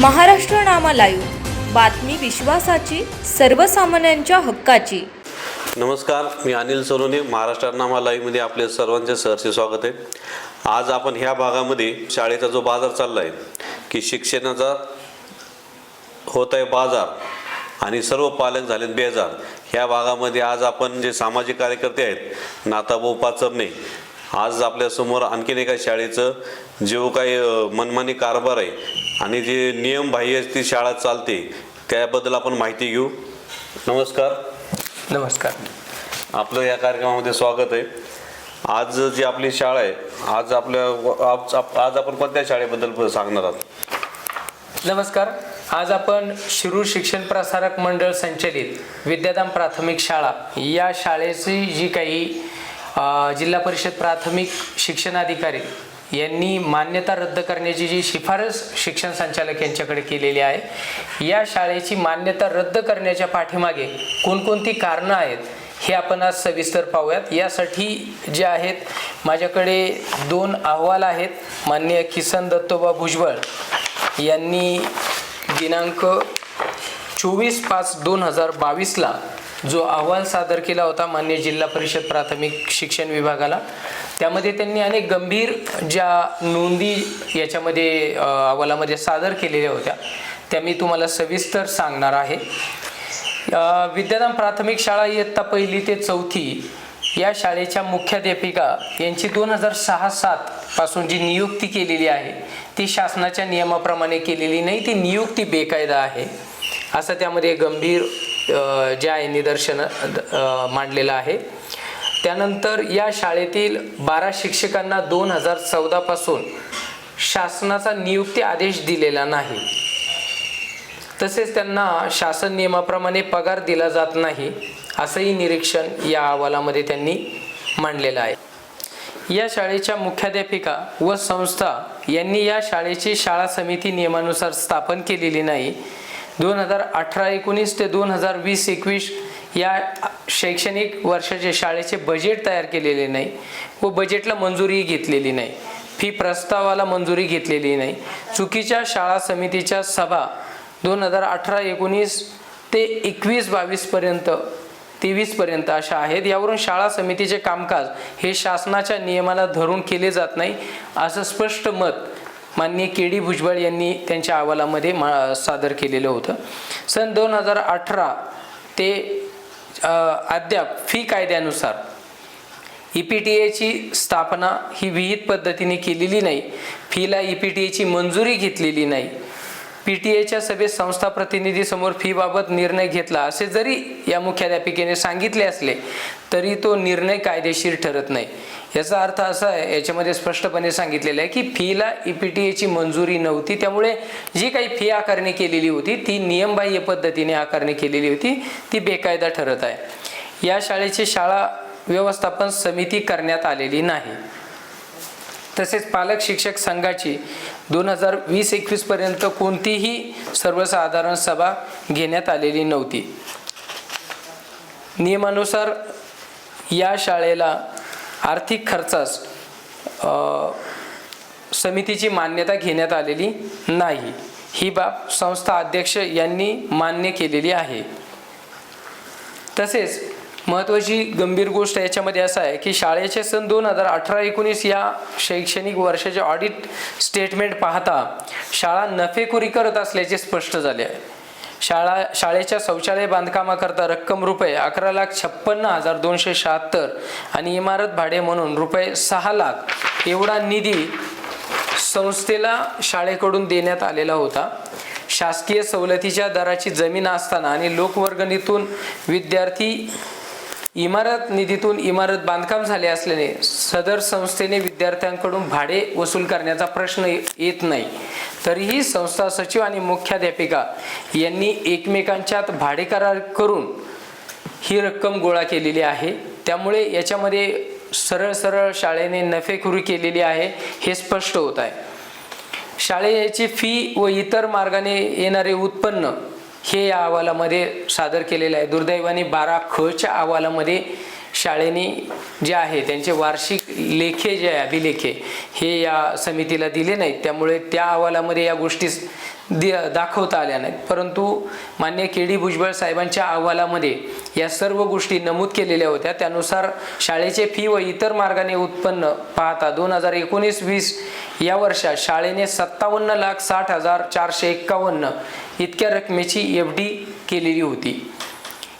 महाराष्ट्र नामा live बातमी विश्वासाची सर्वसामान्यांच्या हक्काची. नमस्कार मी अनिल सोनोने महाराष्ट्रनामा लाईव्हमध्ये आपले सर्वांचे सहर्षे स्वागत आहे. आज आपण ह्या भागामध्ये शाळेचा जो बाजार चालला आहे की शिक्षणाचा होत आहे बाजार आणि सर्व पालक झाले बेजार ह्या भागामध्ये आज आपण जे सामाजिक कार्यकर्ते आहेत नाताभाऊ पाचरणे आज आपल्यासमोर आणखीन एका शाळेचं जो काही मनमानी कारभार आहे. आणि जे नियमबाह्य ती शाळा चालते. त्याबद्दल आपण माहिती घेऊ. नमस्कार. नमस्कार. आपलं या कार्यक्रमामध्ये स्वागत आहे. आज जी आपली शाळा आहे आज आपल्या आज आज आपण कोणत्या शाळेबद्दल सांगणार आहात? नमस्कार. आज आपण शिरूर शिक्षण प्रसारक मंडळ संचलित विद्याधाम प्राथमिक शाळा या शाळेची जी काही जिल्हा परिषद प्राथमिक शिक्षणाधिकारी यांनी मान्यता रद्द करण्याची जी शिफारस शिक्षण संचालक यांच्याकडे केलेली आहे या शाळेची मान्यता रद्द करण्याच्या पाठीमागे कोणकोणती कारणं आहेत हे आपण आज सविस्तर पाहूयात. यासाठी जे आहेत माझ्याकडे दोन अहवाल आहेत. माननीय किसन दत्तोबा भुजबळ यांनी दिनांक चोवीस पाच दोन हजार बावीसला जो अहवाल सादर केला होता मान्य जिल्हा परिषद प्राथमिक शिक्षण विभागाला त्यामध्ये त्यांनी अनेक गंभीर ज्या नोंदी याच्यामध्ये अहवालामध्ये सादर केलेल्या होत्या त्या मी तुम्हाला सविस्तर सांगणार आहे. विद्यादान विद्याधाम प्राथमिक शाळा इयत्ता पहिली ते चौथी या शाळेच्या मुख्याध्यापिका यांची दोन हजार सहा सात पासून जी नियुक्ती केलेली आहे ती शासनाच्या नियमाप्रमाणे केलेली नाही ती नियुक्ती बेकायदा आहे. असं त्यामध्ये गंभीर जे आहे निदर्शन मांडलेलं आहे. त्यानंतर या शाळेतील बारा शिक्षकांना दोन हजार चौदापासून शासनाचा नियुक्ती आदेश दिलेला नाही. तसेच त्यांना शासन नियमाप्रमाणे पगार दिला जात नाही असंही निरीक्षण या अहवालामध्ये त्यांनी मांडलेलं आहे. या शाळेच्या मुख्याध्यापिका व संस्था यांनी या शाळेची शाळा समिती नियमानुसार स्थापन केलेली नाही दोन हजार अठरा एकोणीस ते दोन हजार वीस एकवीस या शैक्षणिक वर्षाचे शाळेचे बजेट तयार केलेले नाही व बजेटला मंजुरी घेतलेली नाही. फी प्रस्तावाला मंजुरी घेतलेली नाही. चुकीच्या शाळा समितीच्या सभा दोन हजार अठरा एकोणीस ते एकवीस बावीसपर्यंत तेवीसपर्यंत अशा आहेत. यावरून शाळा समितीचे कामकाज हे शासनाच्या नियमाला धरून केले जात नाही असं स्पष्ट मत माननीय के डी भुजबळ यांनी त्यांच्या अहवालामध्ये मा सादर केलेलं होतं. सन दोन हजार अठरा ते अद्याप फी कायद्यानुसार ई पी टी एची स्थापना ही विहित पद्धतीने केलेली नाही. फीला ई पी टी एची मंजुरी घेतलेली नाही. पी टी एच्या सभेत संस्था प्रतिनिधीसमोर फीबाबत निर्णय घेतला असे जरी या मुख्याध्यापिकेने सांगितले असले तरी तो निर्णय कायदेशीर ठरत नाही. याचा अर्थ असा आहे याच्यामध्ये स्पष्टपणे सांगितलेलं आहे की फीला ई पी टी एची मंजुरी नव्हती त्यामुळे जी काही फी आकारणी केलेली होती ती नियमबाह्य पद्धतीने आकारणी केलेली होती ती बेकायदा ठरत आहे. या शाळेची शाळा व्यवस्थापन समिती करण्यात आलेली नाही. तसेच पालक शिक्षक संघाची दोन हजार वीस एकवीस पर्यंत कोणतीही सर्वसाधारण सभा घेण्यात आलेली नव्हती. नियमानुसार या शाळेला आर्थिक खर्चास समितीची मान्यता घेण्यात आलेली नाही. ही बाब संस्था अध्यक्ष यांनी मान्य केलेली आहे. तसेच महत्त्वाची गंभीर गोष्ट याच्यामध्ये असं आहे की शाळेचे सन दोन हजार अठरा एकोणीस या शैक्षणिक वर्षाचे ऑडिट स्टेटमेंट पाहता शाळा नफेखोरी करत असल्याचे स्पष्ट झाले आहे. शाळा शाळेच्या शौचालय बांधकामाकरता रक्कम रुपये अकरा लाख छप्पन्न हजार दोनशे शहात्तर आणि इमारत भाडे म्हणून रुपये सहा लाख एवढा निधी संस्थेला शाळेकडून देण्यात आलेला होता. शासकीय सवलतीच्या दराची जमीन असताना आणि लोकवर्गणीतून विद्यार्थी इमारत निधीतून इमारत बांधकाम झाले असल्याने सदर संस्थेने विद्यार्थ्यांकडून भाडे वसूल करण्याचा प्रश्न येत नाही. तरीही संस्था सचिव आणि मुख्याध्यापिका यांनी एकमेकांच्यात भाडे करार करून ही रक्कम गोळा केलेली आहे. त्यामुळे याच्यामध्ये सरळ सरळ शाळेने नफेखोरी केलेली आहे हे स्पष्ट होत आहे. शाळेची फी व इतर मार्गाने येणारे उत्पन्न हे या अहवालामध्ये सादर केलेलं आहे. दुर्दैवाने बारा खच्या अहवालामध्ये शाळेने जे आहे त्यांचे वार्षिक लेखे जे आहे अभिलेखे हे या समितीला दिले नाहीत. त्यामुळे त्या अहवालामध्ये या गोष्टी दि दाखवता आल्या नाहीत. परंतु मान्य के डी भुजबळ साहेबांच्या अहवालामध्ये या सर्व गोष्टी नमूद केलेल्या होत्या. त्यानुसार शाळेचे फी व इतर मार्गाने उत्पन्न पाहता दोन हजार एकोणीस वीस या वर्षात शाळेने सत्तावन्न लाख साठ हजार चारशे एक्कावन्न इतक्या रकमेची एफ डी केलेली होती.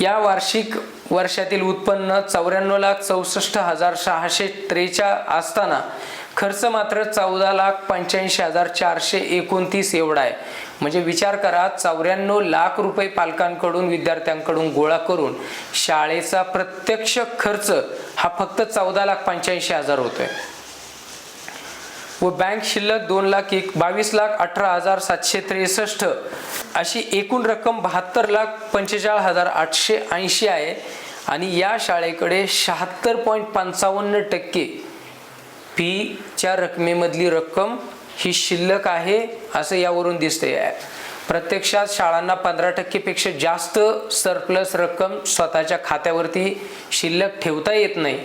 या वार्षिक वर्षातील उत्पन्न चौऱ्याण्णव लाख चौसष्ट हजार सहाशे त्रेचा असताना खर्च मात्र चौदा लाख पंच्याऐंशी हजार चारशे एकोणतीस एवढा आहे. म्हणजे विचार करा चौऱ्याण्णव लाख रुपये पालकांकडून विद्यार्थ्यांकडून गोळा करून शाळेचा प्रत्यक्ष खर्च हा फक्त चौदा लाख पंच्याऐंशी हजार होतोय. व बँक शिल्लक दोन लाख एक बावीस लाख अठरा हजार सातशे त्रेसष्ट अशी एकूण रक्कम बहात्तर लाख पंचेचाळीस हजार आठशे ऐंशी आहे. आणि या शाळेकडे शहात्तर पॉईंट पंचावन्न टक्के फीच्या रकमेमधली रक्कम ही शिल्लक आहे असं यावरून दिसते प्रत्यक्षात शाळांना पंधरा टक्केपेक्षा जास्त सरप्लस रक्कम स्वतःच्या खात्यावरती शिल्लक ठेवता येत नाही.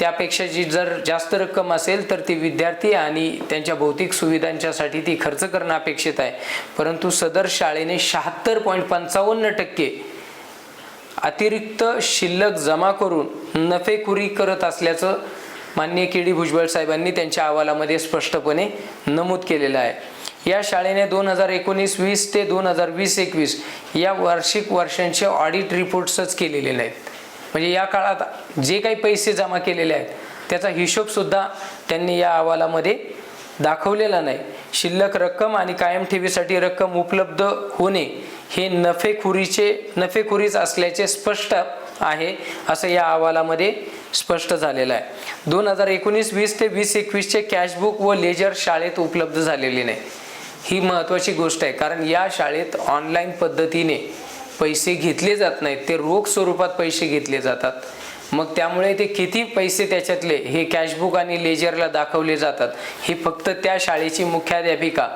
त्यापेक्षा जी जर जास्त रक्कम असेल तर ती विद्यार्थी आणि त्यांच्या भौतिक सुविधांच्यासाठी ती खर्च करणं अपेक्षित आहे. परंतु सदर शाळेने शहात्तर पॉईंट पंचावन्न टक्के अतिरिक्त शिल्लक जमा करून नफेखुरी करत असल्याचं माननीय के डी भुजबळ साहेबांनी त्यांच्या अहवालामध्ये स्पष्टपणे नमूद केलेलं आहे. या शाळेने दोन हजार एकोणीस वीस ते दोन हजार वीस एकवीस या वार्षिक वर्षांचे ऑडिट रिपोर्ट्सच केलेले नाहीत म्हणजे या काळात जे काही पैसे जमा केलेले आहेत त्याचा हिशोबसुद्धा त्यांनी या अहवालामध्ये दाखवलेला नाही. शिल्लक रक्कम आणि कायम ठेवीसाठी रक्कम उपलब्ध होणे हे नफेखोरीचे नफेखोरीच असल्याचे स्पष्ट आहे असं या अहवालामध्ये स्पष्ट झालेला आहे. दोन हजार एकोणीस वीस ते वीस एकवीसचे कॅशबुक व लेजर शाळेत उपलब्ध झालेले नाही. ही महत्त्वाची गोष्ट आहे कारण या शाळेत ऑनलाईन पद्धतीने पैसे घेतले जात नाहीत. ते रोख स्वरूपात पैसे घेतले जातात. मग त्यामुळे ते किती पैसे त्याच्यातले हे कॅशबुक आणि लेजरला दाखवले जातात हे फक्त त्या शाळेची मुख्याध्यापिका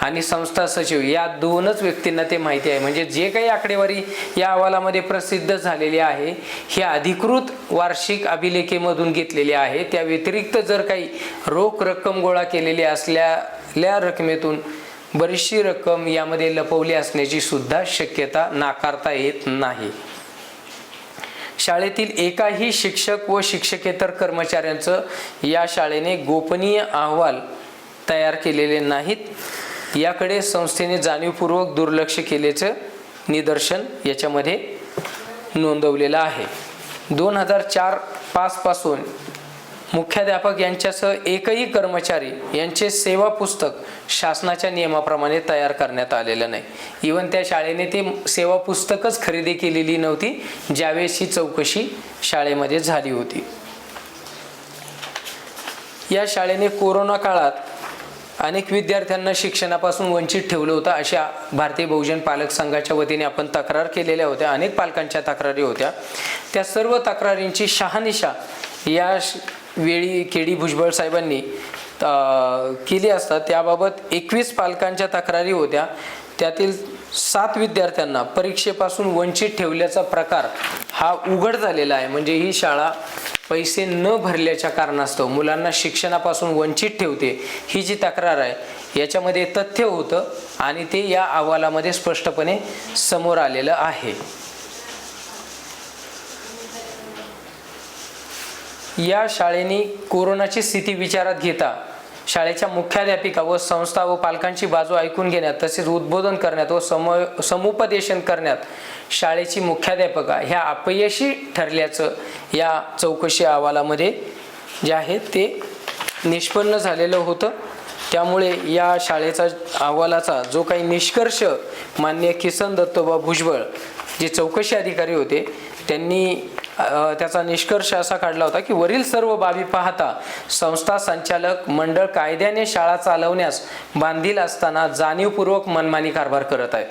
आणि संस्था सचिव या दोनच व्यक्तींना ते माहिती आहे. म्हणजे जे काही आकडेवारी या अहवालामध्ये प्रसिद्ध झालेली आहे ही अधिकृत वार्षिक अभिलेखेमधून घेतलेली आहे. त्या व्यतिरिक्त जर काही रोख रक्कम गोळा केलेली असल्या रकमेतून बरीचशी रक्कम यामध्ये लपवली असण्याची सुद्धा शक्यता नाकारता येत नाही. शाळेतील एकाही शिक्षक व शिक्षकेतर कर्मचाऱ्यांचं या शाळेने गोपनीय अहवाल तयार केलेले नाहीत. याकडे संस्थेने जाणीवपूर्वक दुर्लक्ष केल्याचं निदर्शन याच्यामध्ये नोंदवलेलं आहे. दोन हजार चार पाचपासून मुख्याध्यापक यांच्यासह एकही कर्मचारी यांचे सेवा पुस्तक शासनाच्या नियमाप्रमाणे तयार करण्यात आलेलं नाही. इवन त्या शाळेने ते सेवा पुस्तकच खरेदी केलेली नव्हती ज्यावेळेस ही चौकशी शाळेमध्ये झाली होती. या शाळेने कोरोना काळात अनेक विद्यार्थ्यांना शिक्षणापासून वंचित ठेवलं होतं. अशा भारतीय बहुजन पालक संघाच्या वतीने आपण तक्रार केलेल्या होत्या. अनेक पालकांच्या तक्रारी होत्या. त्या सर्व तक्रारींची शहानिशा या श- वेळी के डी भुजबळ साहेबांनी केली असता त्याबाबत एकवीस पालकांच्या तक्रारी होत्या. त्यातील सात विद्यार्थ्यांना परीक्षेपासून वंचित ठेवल्याचा प्रकार हा उघड झालेला आहे. म्हणजे ही शाळा पैसे न भरल्याच्या कारणास्तव मुलांना शिक्षणापासून वंचित ठेवते ही जी तक्रार आहे याच्यामध्ये तथ्य होतं आणि ते या अहवालामध्ये स्पष्टपणे समोर आलेलं आहे. या शाळेने कोरोनाची स्थिती विचारात घेता शाळेच्या मुख्याध्यापिका व संस्था व पालकांची बाजू ऐकून घेण्यात तसेच उद्बोधन करण्यात व सम समुपदेशन करण्यात शाळेची मुख्याध्यापका ह्या अपयशी ठरल्याचं या चौकशी अहवालामध्ये जे आहे ते निष्पन्न झालेलं होतं. त्यामुळे या शाळेचा अहवालाचा जो काही निष्कर्ष मान्य किसन दत्तोबा भुजबळ जे चौकशी अधिकारी होते त्यांनी त्याचा निष्कर्ष असा काढला होता की वरील सर्व बाबी पाहता संस्था संचालक मंडळ कायद्याने शाळा चालवण्यास बांधील असताना जाणीवपूर्वक मनमानी कारभार करत आहेत.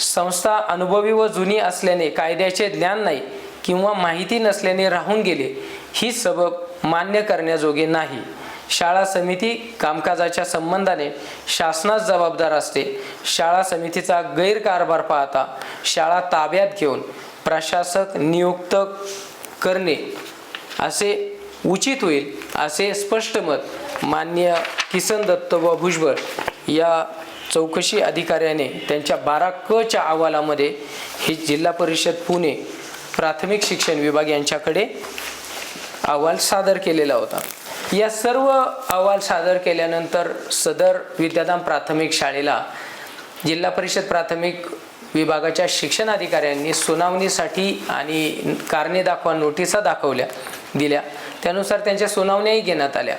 संस्था अनुभवी व जुनी असल्याने कायद्याचे ज्ञान नाही किंवा माहिती नसल्याने राहून गेले ही सबब मान्य करण्याजोगे नाही. शाळा समिती कामकाजाच्या संबंधाने शासनास जबाबदार असते. शाळा समितीचा गैरकारभार पाहता शाळा ताब्यात घेऊन प्रशासक नियुक्त करणे असे उचित होईल असे स्पष्ट मत मान्य किसन दत्त व भुजबळ या चौकशी अधिकाऱ्याने त्यांच्या बारा क च्या अहवालामध्ये हे जिल्हा परिषद पुणे प्राथमिक शिक्षण विभाग यांच्याकडे अहवाल सादर केलेला होता. या सर्व अहवाल सादर केल्यानंतर सदर विद्याधाम प्राथमिक शाळेला जिल्हा परिषद प्राथमिक विभागाच्या शिक्षणाधिकाऱ्यांनी सुनावणीसाठी आणि कारणे दाखवा नोटिसा दाखवल्या दिल्या. त्यानुसार त्यांच्या सुनावण्याही घेण्यात आल्या.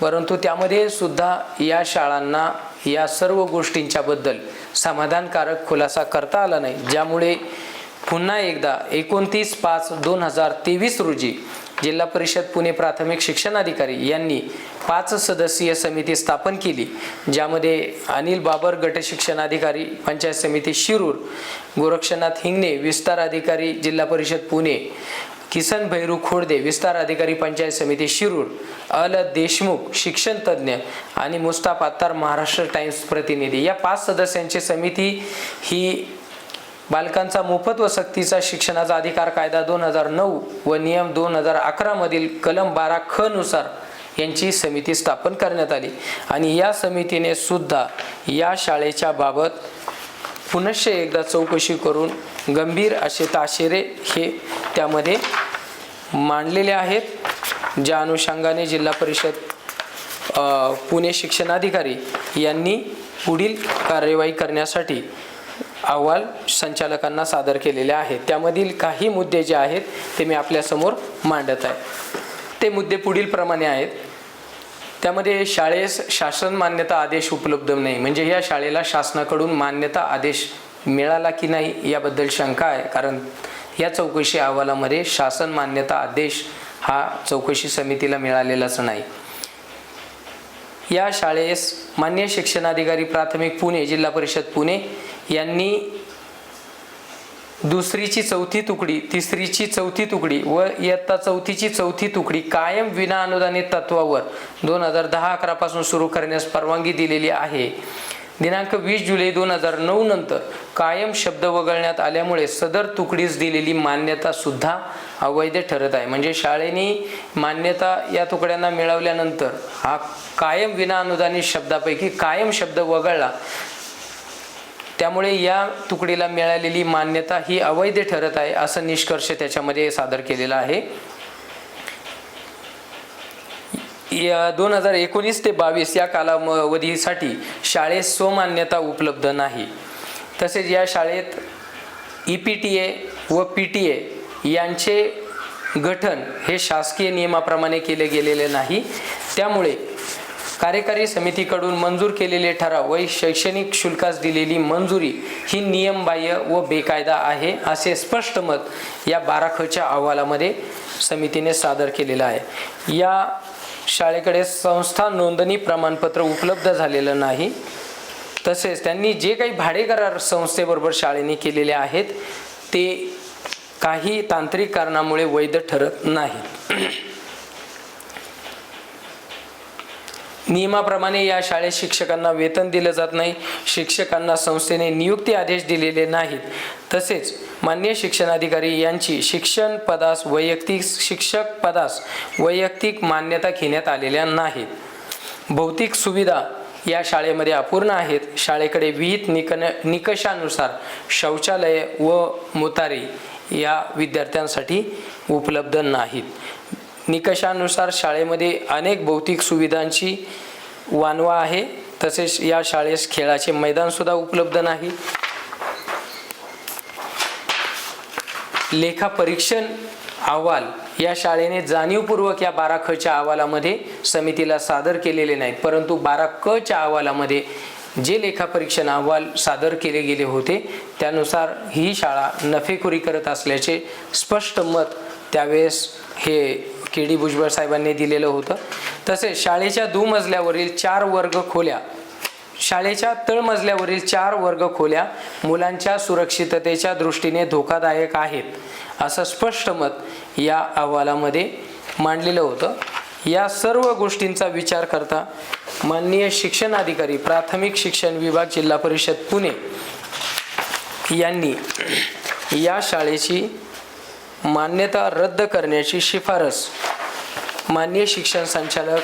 परंतु त्यामध्ये सुद्धा या शाळांना या सर्व गोष्टींच्याबद्दल समाधानकारक खुलासा करता आला नाही. ज्यामुळे पुन्हा एकदा एकोणतीस पाच दोन हजार तेवीस रोजी जिल्हा परिषद पुणे प्राथमिक शिक्षणाधिकारी यांनी पाच सदस्यीय समिती स्थापन केली ज्यामध्ये अनिल बाबर गट शिक्षणाधिकारी पंचायत समिती शिरूर गोरक्षनाथ हिंगणे विस्तार अधिकारी जिल्हा परिषद पुणे किसन भैरू खोडदे विस्तार अधिकारी पंचायत समिती शिरूर अल देशमुख शिक्षण तज्ज्ञ आणि मुस्ताफ अत्तार महाराष्ट्र टाइम्स प्रतिनिधी. या पाच सदस्यांची समिती ही बालकांचा मोफत व सक्तीचा शिक्षणाचा अधिकार कायदा दोन हजार नऊ व नियम दोन हजार अकरामधील कलम बारा ख नुसार यांची समिती स्थापन करण्यात आली. आणि या समितीने सुद्धा या शाळेच्या बाबत पुनश्च एकदा चौकशी करून गंभीर असे ताशेरे हे त्यामध्ये मांडलेले आहेत ज्या अनुषंगाने जिल्हा परिषद पुणे शिक्षणाधिकारी यांनी पुढील कार्यवाही करण्यासाठी अहवाल संचालकांना सादर केलेले आहेत. त्यामधील काही मुद्दे जे आहेत ते मी आपल्यासमोर मांडत आहे. ते मुद्दे पुढील प्रमाणे आहेत. त्यामध्ये शाळेस शासन मान्यता आदेश उपलब्ध नाही. म्हणजे या शाळेला शासनाकडून मान्यता आदेश मिळाला की नाही याबद्दल शंका आहे. कारण या चौकशी अहवालामध्ये शासन मान्यता आदेश हा चौकशी समितीला मिळालेलाच नाही. या शाळेस मान्य शिक्षणाधिकारी प्राथमिक पुणे जिल्हा परिषद पुणे यांनी दुसरीची चौथी तुकडी तिसरीची चौथी तुकडी व इयत्ता चौथीची चौथी तुकडी कायम विना अनुदानित तत्वावर दोन हजार दहा अकरा पासून सुरू करण्यास परवानगी दिलेली आहे. दिनांक वीस जुलै दोन हजार नऊ नंतर कायम शब्द वगळण्यात आल्यामुळे सदर तुकडीस दिलेली मान्यता सुद्धा अवैध ठरत आहे. म्हणजे शाळेने मान्यता या तुकड्यांना मिळवल्यानंतर हा कायम विना अनुदानित शब्दापैकी कायम शब्द वगळला त्यामुळे या तुकडीला मिळालेली मान्यता ही अवैध ठरत आहे असा निष्कर्ष त्याच्यामध्ये सादर केलेला आहे. या दोन हजार एकोणीस ते बावीस या कालावधीसाठी शाळेत स्वमान्यता उपलब्ध नाही. तसेच या शाळेत ई पी टी ए व पी टी ए यांचे गठन हे शासकीय नियमाप्रमाणे केले गेलेले नाही. त्यामुळे कार्यकारी समितीकडून मंजूर केलेले ठराव व शैक्षणिक शुल्कास दिलेली मंजुरी ही नियमबाह्य व बेकायदा आहे असे स्पष्ट मत या बाराखच्या अहवालामध्ये समितीने सादर केलेलं आहे. या शाळेकडे संस्था नोंदणी प्रमाणपत्र उपलब्ध झालेलं नाही. तसेच त्यांनी जे काही भाडेकरार संस्थेबरोबर शाळेने केलेले आहेत ते काही तांत्रिक कारणामुळे वैध ठरत नाही नियमाप्रमाणे या शाळेत शिक्षकांना वेतन दिलं जात नाही. शिक्षकांना संस्थेने नियुक्ती आदेश दिलेले नाहीत. तसेच मान्य शिक्षणाधिकारी यांची शिक्षण पदास वैयक्तिक शिक्षक पदास वैयक्तिक मान्यता घेण्यात आलेल्या नाहीत. भौतिक सुविधा या शाळेमध्ये अपूर्ण आहेत. शाळेकडे विहित निकन निकषानुसार शौचालय व मुतारी या विद्यार्थ्यांसाठी उपलब्ध नाहीत. निकषानुसार शाळेमध्ये अनेक भौतिक सुविधांची वानवा आहे. तसेच या शाळेस खेळाचे मैदानसुद्धा उपलब्ध नाही. लेखापरीक्षण अहवाल या शाळेने जाणीवपूर्वक या बारा खच्या अहवालामध्ये समितीला सादर केलेले नाहीत. परंतु बारा क च्या अहवालामध्ये जे लेखापरीक्षण अहवाल सादर केले गेले होते त्यानुसार ही शाळा नफेखोरी करत असल्याचे स्पष्ट मत त्यावेळेस हे के डी भुजबळ साहेबांनी दिलेलं होतं. तसेच शाळेच्या दुमजल्यावरील चार वर्ग खोल्या शाळेच्या तळमजल्यावरील चार वर्ग खोल्या मुलांच्या सुरक्षिततेच्या दृष्टीने धोकादायक आहेत असं स्पष्ट मत या अहवालामध्ये मांडलेलं होतं. या सर्व गोष्टींचा विचार करता माननीय शिक्षण अधिकारी प्राथमिक शिक्षण विभाग जिल्हा परिषद पुणे यांनी या शाळेची मान्यता रद्द करण्याची शिफारस. माननीय शिक्षण संचालक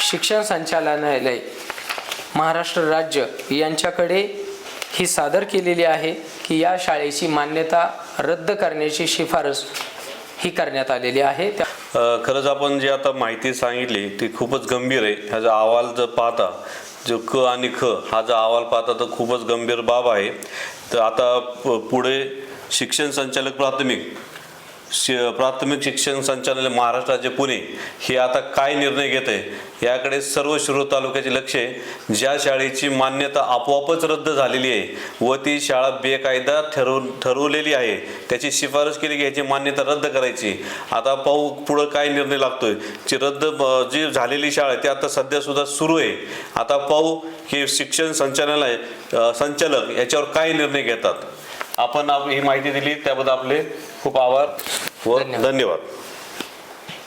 शिक्षण संचालनालय महाराष्ट्र राज्य यांच्याकडे ही सादर केलेली आहे की या शाळेची मान्यता रद्द करण्याची शिफारस ही करण्यात आलेली आहे. त्या खरंच आपण जी आता माहिती सांगितली ती खूपच गंभीर आहे. ह्याचा अहवाल जर पाहता जो क आणि ख हा जो अहवाल पाहता तर खूपच गंभीर बाब आहे. तर आता पुढे शिक्षण संचालक प्राथमिक. प्राथमिक शिक्षण संचालनालय महाराष्ट्र राज्य पुणे हे आता काय निर्णय घेत आहे याकडे सर्व शिरूर तालुक्याचे लक्ष आहे. ज्या शाळेची मान्यता आपोआपच रद्द झालेली आहे व ती शाळा बेकायदा ठरव ठरवलेली आहे. त्याची शिफारस केली की ह्याची मान्यता रद्द करायची. आता पाहू पुढं काय निर्णय लागतोय. जी रद्द जी झालेली शाळा आहे ती आता सध्यासुद्धा सुरू आहे. आता पाहू की शिक्षण संचालनालय संचालक याच्यावर काय निर्णय घेतात. आपण आप- ही माहिती दिली त्याबद्दल आपले खूप आभार व धन्यवाद. धन्यवाद